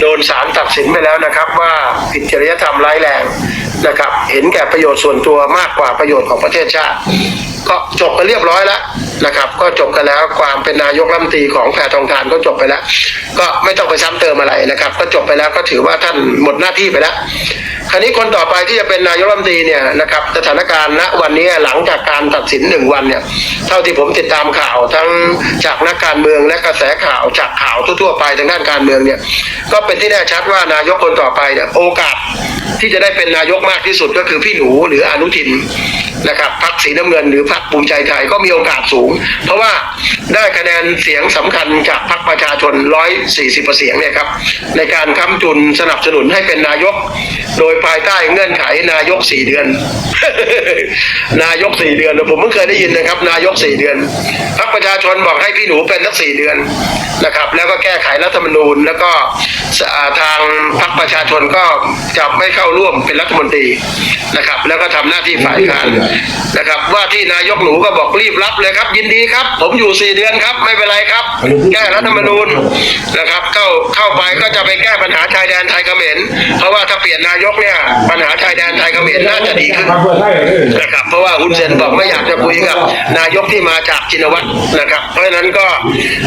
โดนศาลตัดสินไปแล้วนะครับว่าผิดจริยธรรมร้ายแรงนะครับ เห็นแก่ประโยชน์ส่วนตัวมากกว่าประโยชน์ของประเทศชาติ ก็จบกันเรียบร้อยแล้วนะครับ ก็จบกันแล้วความเป็นนายกรัฐมนตรีของแพทองทานก็จบไปแล้ว ก็ไม่ต้องไปซ้ำเติมอะไรนะครับ ก็จบไปแล้วก็ถือว่าท่านหมดหน้าที่ไปแล้ว คราวนี้คนต่อไปที่จะเป็นนายกรัฐมนตรีเนี่ยนะครับสถานการณ์ณวันนี้หลังจากการตัดสินหนึ่งวันเนี่ยเท่าที่ผมติดตามข่าวทั้งจากนักการเมืองและกระแสข่าวจากข่าวทั่วๆไปทางด้านการเมืองเนี่ยก็เป็นที่แน่ชัดว่านายกคนต่อไปเนี่ยโอกาสที่จะได้เป็นนายกมากที่สุดก็คือพี่หนูหรืออนุทินนะครับพรรคสีน้ำเงินหรือพรรคภูมิใจไทยก็มีโอกาสสูง เพราะว่าได้คะแนนเสียงสำคัญจากพรรคประชาชน 140เสียงเนี่ยครับในการค้ำจุนสนับสนุนให้เป็นนายก โดยภายใต้เงื่อนไขนายกสี่เดือน นายกสี่เดือนผมเพิ่งเคยได้ยินนะครับ นายกสี่เดือนพรรคประชาชนบอกให้พี่หนูเป็นสักสี่เดือนนะครับแล้วก็แก้ไขรัฐธรรมนูญ แล้วก็อ่าทางพรรคประชาชนก็จะไม่เข้าร่วมเป็นรัฐมนตรีนะครับ แล้วก็ทำหน้าที่ฝ่ายค้านนะครับ ว่าที่นายกหนูก็บอกรีบรับเลยครับ ยินดีครับ ผมอยู่สี่เดือนครับ ไม่เป็นไรครับ แก้รัฐธรรมนูญนะครับ เข้าเข้าไปก็จะไปแก้ปัญหาชายแดนไทยเขมรเพราะว่าถ้าเปลี่ยนนายกเนี่ยปัญหาชายแดนไทยเขมรน่าจะดีขึ้นทำเพื่อไทยเลยนะครับ เพราะว่าฮุนเซนบอกไม่อยากจะคุยกับ นายกที่มาจากจินวัตรนะครับ เพราะฉะนั้นก็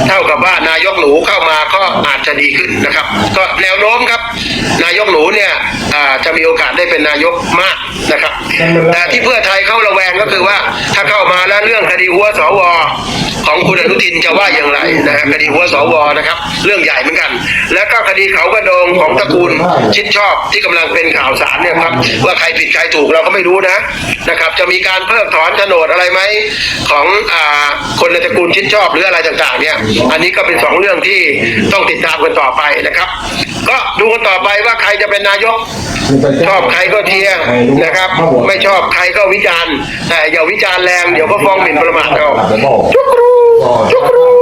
เท่ากับว่านายกหนูเข้ามาก็อาจจะดีขึ้นนะครับ ก็แนวโน้มครับ นายกหนูเนี่ย อ่าจะมีโอกาสได้เป็นนายกมากนะครับแต่ที่เพื่อไทยเข้าระแวงก็คือว่า ถ้าเข้ามาแล้วเรื่องคดีหัวสวของคุณอนุทินจะว่าอย่างไรนะฮะคดีหัวสวนะครับ เรื่องใหญ่เหมือนกัน แล้วก็คดีเขากระโดงของตระกูลชิดชอบที่กำลังเป็นข่าวสารเนี่ยครับ ว่าใครผิดใครถูกเราก็ไม่รู้นะนะครับ จะมีการเพิกถอนโฉนดอะไรไหมของอ่า คนในตระกูลชิดชอบหรืออะไรต่างๆ เนี่ย อันนี้ก็เป็นสองเรื่องที่ต้องติดตามกันต่อไปนะครับ ก็ดูกันต่อไปว่าใครจะเป็นนายก ชอบใครก็เทียร์นะครับ ไม่ชอบใครก็วิจารณ์แต่อย่าวิจารณ์แรงเดี๋ยวก็ฟ้องหมิ่นประมาทเอาจุกรูจุกรู